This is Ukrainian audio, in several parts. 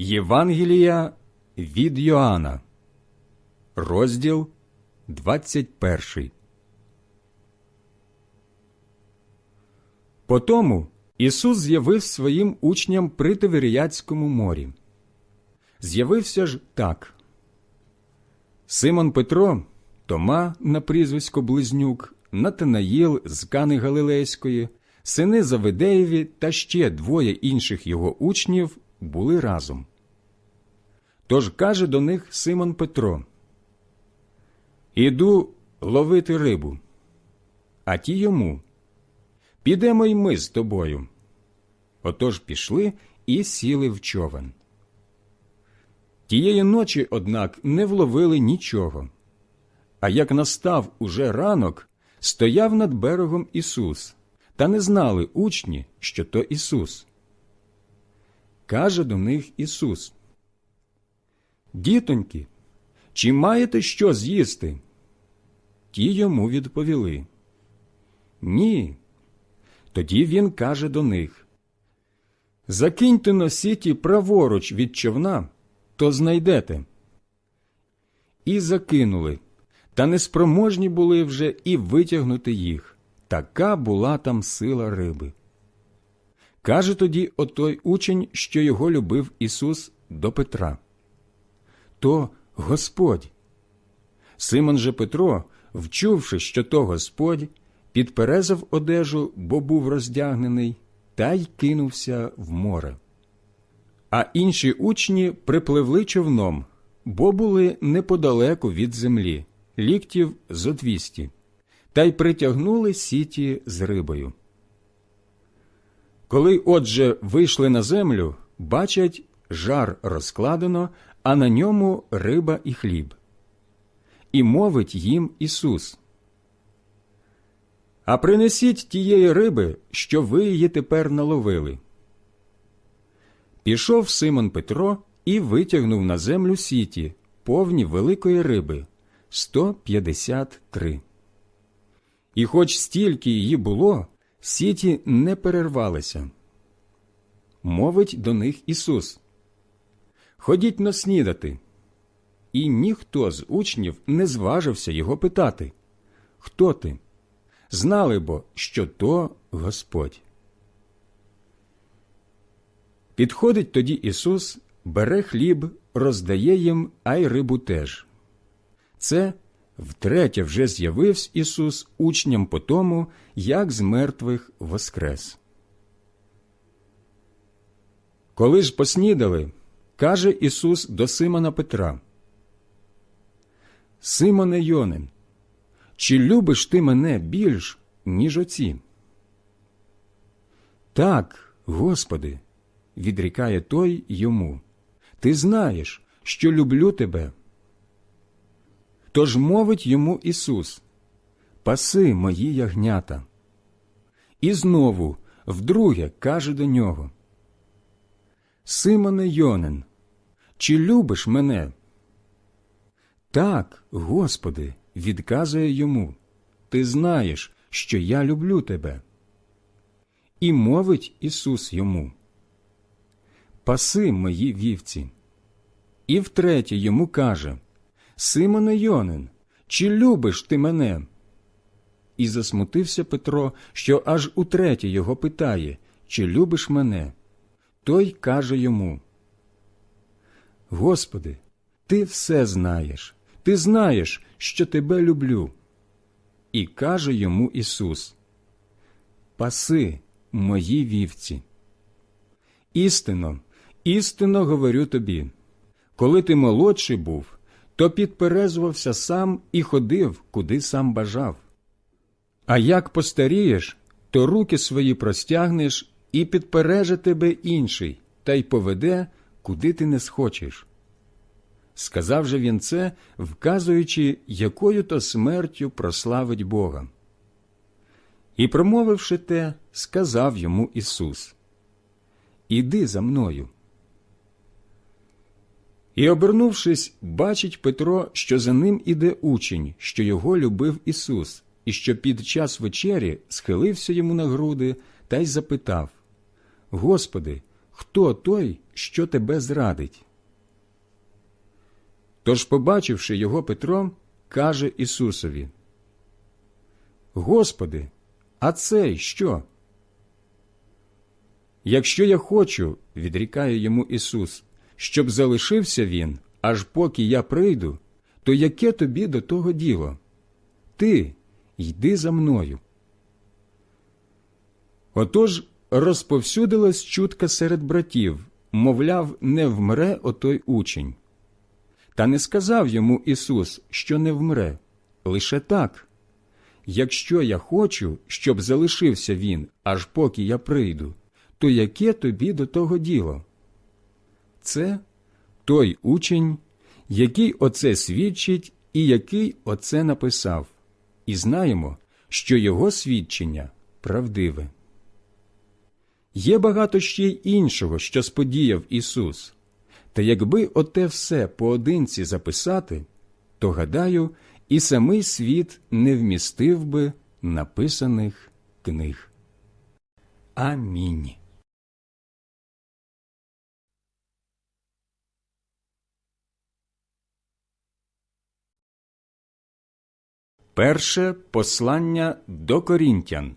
Євангелія від Йоанна, розділ 21. Потому Ісус з'явив своїм учням при Тиверіяцькому морі. З'явився ж так. Симон Петро, Тома на прізвисько Близнюк, Натанаїл з Кани Галилейської, сини Завидеєві та ще двоє інших його учнів були разом. Тож каже до них Симон Петро: Іду ловити рибу. А ті йому Підемо й ми з тобою. Отож пішли і сіли в човен. Тієї ночі, однак, не вловили нічого. А як настав уже ранок, стояв над берегом Ісус, та не знали учні, що то Ісус. Каже до них Ісус. Дітоньки, чи маєте що з'їсти? Ті йому відповіли. Ні. Тоді він каже до них Закиньте носіті праворуч від човна, то знайдете. І закинули, та неспроможні були вже і витягнути їх. Така була там сила риби. Каже тоді отой учень, що його любив Ісус до Петра. То Господь. Симон же Петро, вчувши, що то Господь, підперезав одежу, бо був роздягнений, та й кинувся в море. А інші учні припливли човном, бо були неподалеку від землі, ліктів зо двісті, та й притягнули сіті з рибою. Коли отже вийшли на землю, бачать, жар розкладено, а на ньому риба і хліб. І мовить їм Ісус. А принесіть тієї риби, що ви її тепер наловили. Пішов Симон Петро і витягнув на землю сіті, повні великої риби 153. І хоч стільки її було, сіті не перервалися. Мовить до них Ісус. Ходіть но снідати. І ніхто з учнів не зважився його питати Хто ти? Знали бо, що то Господь. Підходить тоді Ісус, бере хліб, роздає їм, а й рибу теж. Це втретє вже з'явився Ісус учням по тому, як з мертвих воскрес. Коли ж поснідали, каже Ісус до Симона Петра. Симоне Йонин, чи любиш ти мене більш, ніж оці? Так, Господи, відрікає той йому. Ти знаєш, що люблю тебе. Тож мовить йому Ісус Паси мої ягнята. І знову вдруге каже до нього Симоне Йонин, чи любиш мене? Так, Господи, відказує йому Ти знаєш, що я люблю тебе. І мовить Ісус йому Паси мої вівці. І втретє йому каже Симоне Йонин, чи любиш ти мене? І засмутився Петро, що аж утретє його питає Чи любиш мене? Той каже йому Господи, ти все знаєш, ти знаєш, що тебе люблю. І каже йому Ісус Паси мої вівці. Істинно, істинно говорю тобі, коли ти молодший був, то підперезувався сам і ходив, куди сам бажав. А як постарієш, то руки свої простягнеш і підпереже тебе інший, та й поведе, куди ти не схочеш. Сказав же він це, вказуючи, якою то смертю прославить Бога. І, промовивши те, сказав йому Ісус Іди за мною. І, обернувшись, бачить Петро, що за ним іде учень, що його любив Ісус, і що під час вечері схилився йому на груди та й запитав Господи, хто той, що тебе зрадить. Тож, побачивши його Петро, каже Ісусові: Господи, а цей що? Якщо я хочу, відрікає йому Ісус, щоб залишився він, аж поки я прийду, то яке тобі до того діло? Ти йди за мною. Отож розповсюдилась чутка серед братів, мовляв, не вмре отой учень. Та не сказав йому Ісус, що не вмре, лише так. Якщо я хочу, щоб залишився він, аж поки я прийду, то яке тобі до того діло? Це той учень, який оце свідчить і який оце написав, і знаємо, що його свідчення правдиве. Є багато ще й іншого, що сподіяв Ісус. Та якби оте все поодинці записати, то, гадаю, і самий світ не вмістив би написаних книг. Амінь. Перше послання до Корінтян,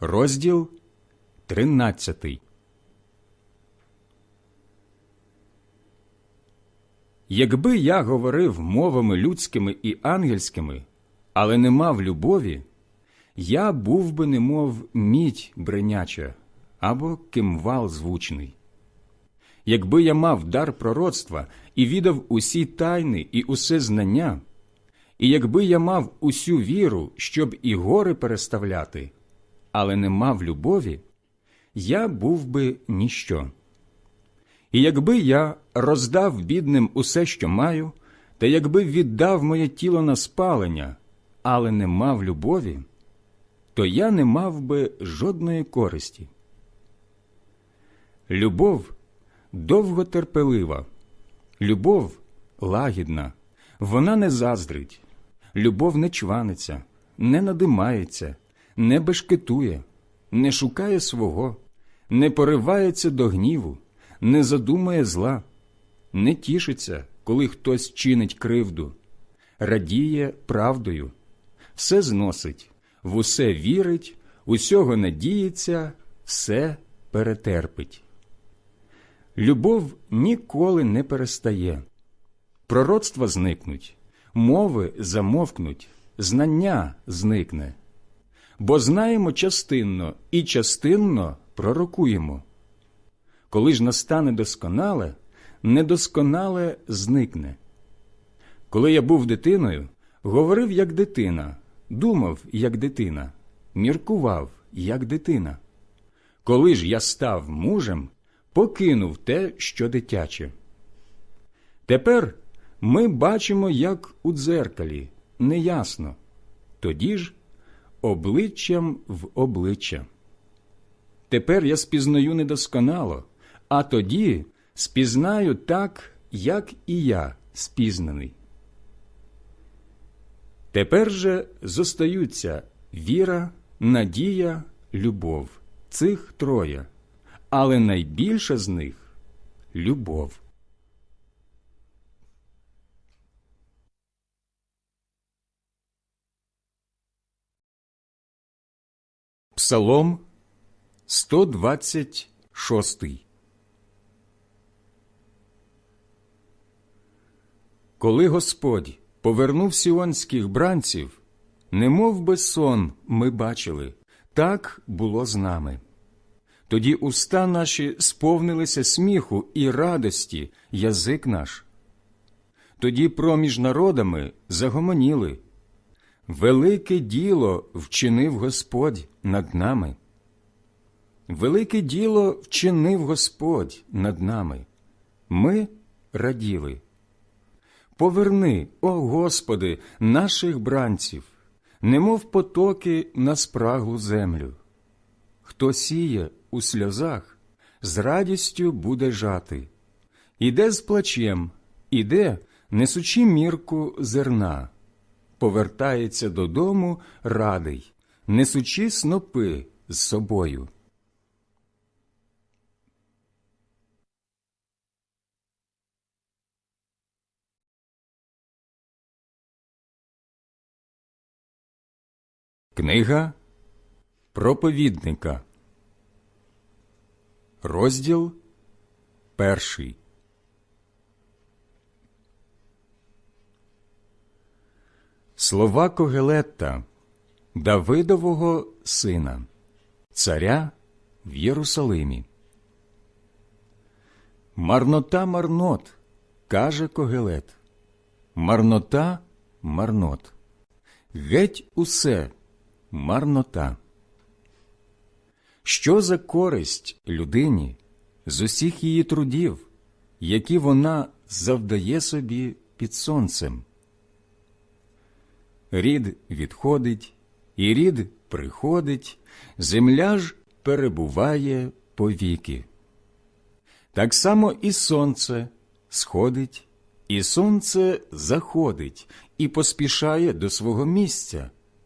розділ тринадцятий. Якби я говорив мовами людськими і ангельськими, але не мав любові, я був би немов мідь бреняча або кимвал звучний. Якби я мав дар пророцтва і відав усі тайни і усе знання, і якби я мав усю віру, щоб і гори переставляти, але не мав любові, я був би ніщо. І якби я роздав бідним усе, що маю, та якби віддав моє тіло на спалення, але не мав любові, то я не мав би жодної користі. Любов довготерпелива, любов лагідна, вона не заздрить, любов не чваниться, не надимається, не бешкетує, не шукає свого, не поривається до гніву не задумає зла, не тішиться, коли хтось чинить кривду, радіє правдою, все зносить, в усе вірить, усього надіється, все перетерпить. Любов ніколи не перестає, пророцтва зникнуть, мови замовкнуть, знання зникне, бо знаємо частинно і частинно пророкуємо. Коли ж настане досконале, недосконале зникне. Коли я був дитиною, говорив як дитина, думав як дитина, міркував як дитина. Коли ж я став мужем, покинув те, що дитяче. Тепер ми бачимо, як у дзеркалі, неясно, тоді ж обличчям в обличчя. Тепер я спізнаю недосконало а тоді спізнаю так, як і я спізнаний. Тепер же зостаються віра, надія, любов цих троє, але найбільша з них любов. Псалом 126 Коли Господь повернув сіонських бранців, немов би сон ми бачили, так було з нами. Тоді уста наші сповнилися сміху і радості, язик наш. Тоді проміж народами загомоніли. Велике діло вчинив Господь над нами. Велике діло вчинив Господь над нами. Ми раділи. Поверни, о Господи, наших бранців, немов потоки на спраглу землю. Хто сіє у сльозах, з радістю буде жати, іде з плачем, іде, несучи мірку зерна, повертається додому радий, несучи снопи з собою. Книга проповідника, розділ перший. Слова Когелетта, Давидового сина, царя в Єрусалимі. Марнота марнот, каже Когелет. Марнота марнот. Геть усе марнота. Що за користь людині з усіх її трудів, які вона завдає собі під сонцем? Рід відходить, і рід приходить, земля ж перебуває повіки. Так само і сонце сходить, і сонце заходить і поспішає до свого місця,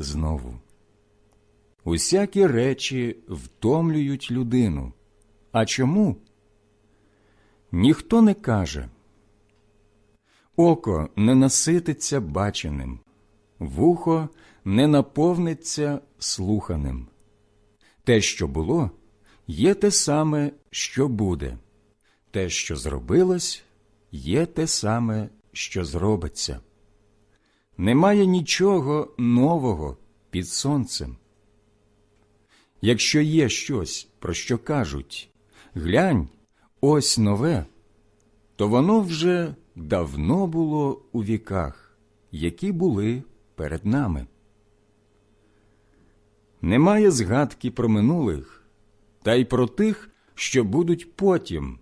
знову. Усякі речі втомлюють людину. А чому? Ніхто не каже. Око не насититься баченим, вухо не наповниться слуханим. Те, що було, є те саме, що буде, те, що зробилось, є те саме, що зробиться. Немає нічого нового під сонцем. Якщо є щось, про що кажуть глянь, ось нове, то воно вже давно було у віках, які були перед нами. Немає згадки про минулих, та й про тих, що будуть потім,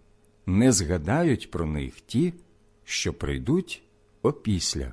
не згадають про них ті, що прийдуть опісля.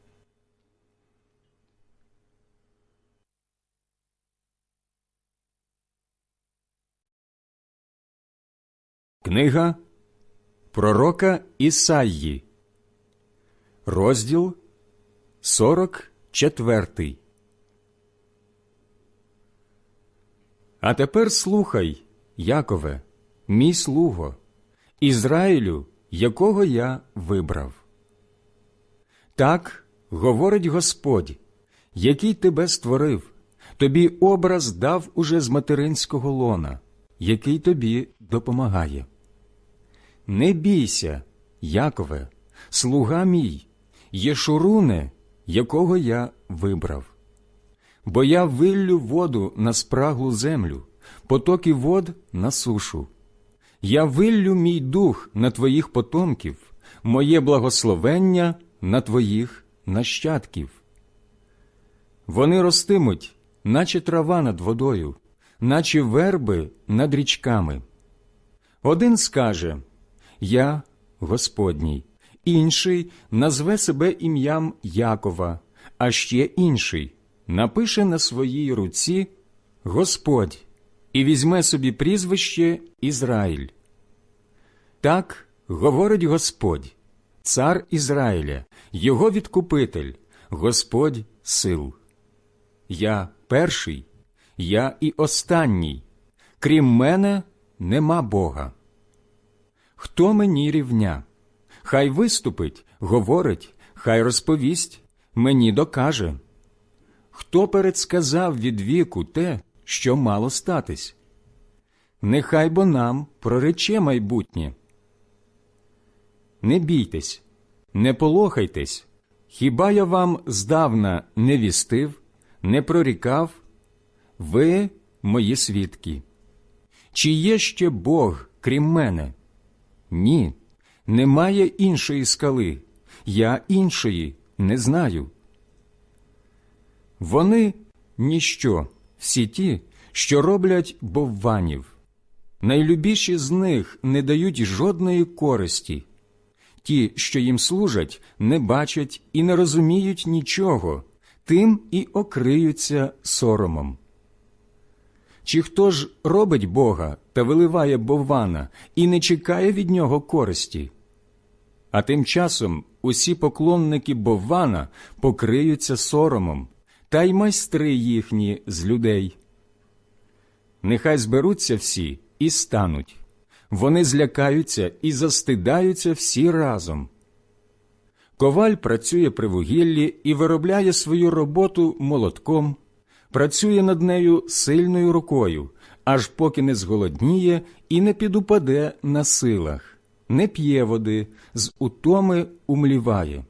Книга Пророка Ісаї, розділ 44. А тепер слухай, Якове, мій слуго, Ізраїлю, якого я вибрав. Так говорить Господь, який тебе створив, тобі образ дав уже з материнського лона, який тобі допомагає. Не бійся, Якове, слуга мій, Єшуруне, якого я вибрав. Бо я виллю воду на спраглу землю, потоки вод на сушу. Я виллю мій дух на твоїх потомків, моє благословення на твоїх нащадків. Вони ростимуть, наче трава над водою, наче верби над річками. Один скаже Я Господній, інший назве себе ім'ям Якова, а ще інший напише на своїй руці Господь і візьме собі прізвище Ізраїль. Так говорить Господь, цар Ізраїля, його відкупитель, Господь сил. Я перший, я і останній, крім мене нема Бога. Хто мені рівня? Хай виступить, говорить, хай розповість, мені докаже. Хто передсказав від віку те, що мало статись? Нехай бо нам прорече майбутнє. Не бійтесь, не полохайтесь, хіба я вам здавна не вістив, не прорікав? Ви мої свідки. Чи є ще Бог, крім мене? Ні, немає іншої скали, я іншої не знаю. Вони ніщо, всі ті, що роблять бовванів. Найлюбіші з них не дають жодної користі. Ті, що їм служать, не бачать і не розуміють нічого, тим і окриються соромом. Чи хто ж робить Бога та виливає боввана і не чекає від нього користі? А тим часом усі поклонники боввана покриються соромом, та й майстри їхні з людей. Нехай зберуться всі і стануть. Вони злякаються і застидаються всі разом. Коваль працює при вугіллі і виробляє свою роботу молотком, працює над нею сильною рукою, аж поки не зголодніє і не підупаде на силах, не п'є води, з утоми умліває.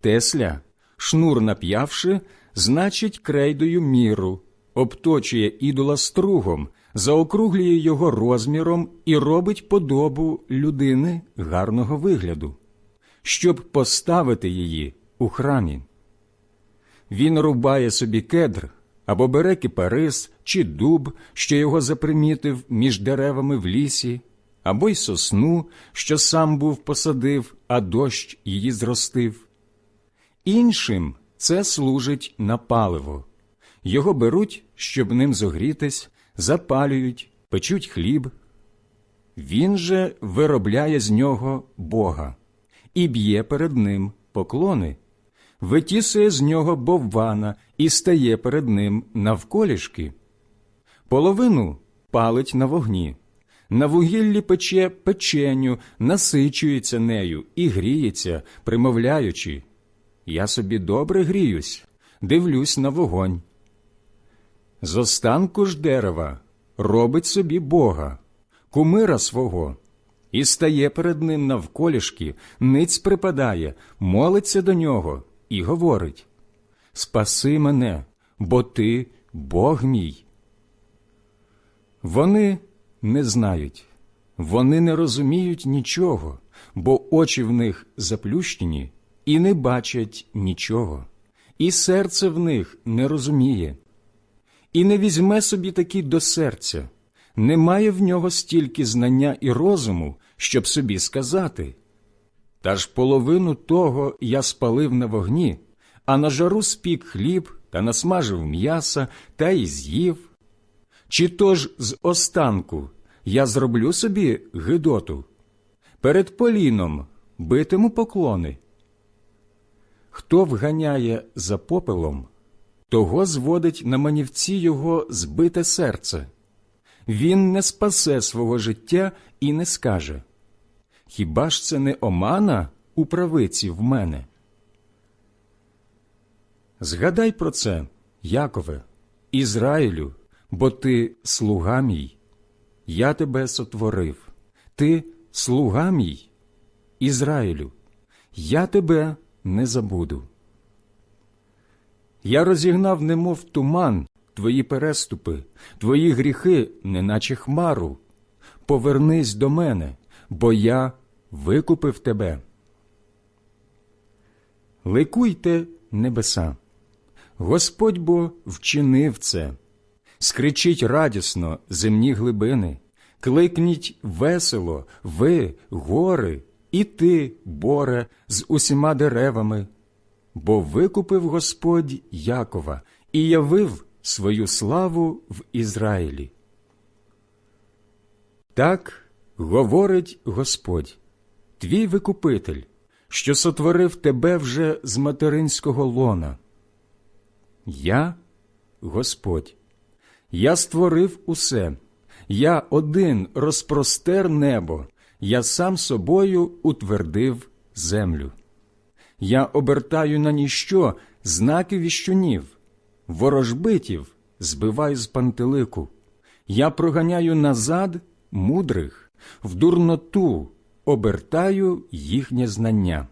Тесля, шнур нап'явши, значить крейдою міру, обточує ідола стругом, заокруглює його розміром і робить подобу людини гарного вигляду, щоб поставити її у храмі. Він рубає собі кедр або бере кипарис чи дуб, що його запримітив між деревами в лісі, або й сосну, що сам був посадив, а дощ її зростив. Іншим це служить на паливо. Його беруть, щоб ним зогрітись, запалюють, печуть хліб. Він же виробляє з нього Бога і б'є перед ним поклони, витісує з нього боввана і стає перед ним навколішки. Половину палить на вогні, на вугіллі пече печеню, насичується нею і гріється, примовляючи Я собі добре гріюсь, дивлюсь на вогонь. З останку ж дерева робить собі Бога, кумира свого, і стає перед ним навколішки, ниць припадає, молиться до нього і говорить Спаси мене, бо ти Бог мій. Вони не знають, вони не розуміють нічого, бо очі в них заплющені і не бачать нічого, і серце в них не розуміє і не візьме собі таки до серця, немає в нього стільки знання і розуму, щоб собі сказати. Та ж половину того я спалив на вогні, а на жару спік хліб та насмажив м'яса та й з'їв. Чи то ж з останку я зроблю собі гидоту, перед поліном битиму поклони. Хто вганяє за попелом, того зводить на манівці його збите серце. Він не спасе свого життя і не скаже Хіба ж це не омана у правиці в мене? Згадай про це, Якове, Ізраїлю, бо ти слуга мій, я тебе сотворив, ти слуга мій, Ізраїлю, я тебе не забуду. Я розігнав, немов туман, твої переступи, твої гріхи, неначе хмару. Повернись до мене, бо я викупив тебе. Ликуйте небеса, Господь бо вчинив це. Скричіть радісно земні глибини, кликніть весело, ви, гори, і ти, боре, з усіма деревами, бо викупив Господь Якова і явив свою славу в Ізраїлі. Так говорить Господь, твій викупитель, що сотворив тебе вже з материнського лона. Я Господь, я створив усе, я один розпростер небо, я сам собою утвердив землю. Я обертаю на ніщо знаки віщунів, ворожбитів збиваю з пантелику. Я проганяю назад мудрих, в дурноту обертаю їхнє знання.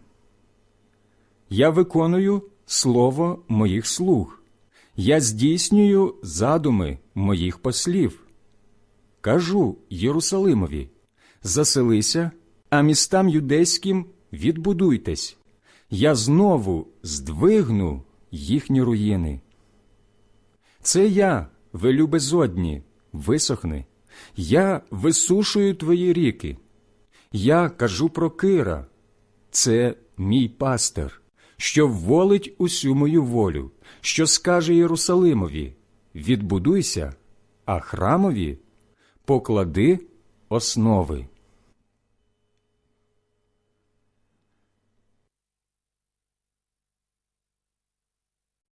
Я виконую слово моїх слуг, я здійснюю задуми моїх послів. Кажу Єрусалимові, заселися, а містам юдейським відбудуйтесь. Я знову здвигну їхні руїни. Це я, велю безодні, висохни, я висушую твої ріки. Я кажу про Кира, це мій пастир, що вволить усю мою волю, що скаже Єрусалимові відбудуйся, а храмові поклади основи.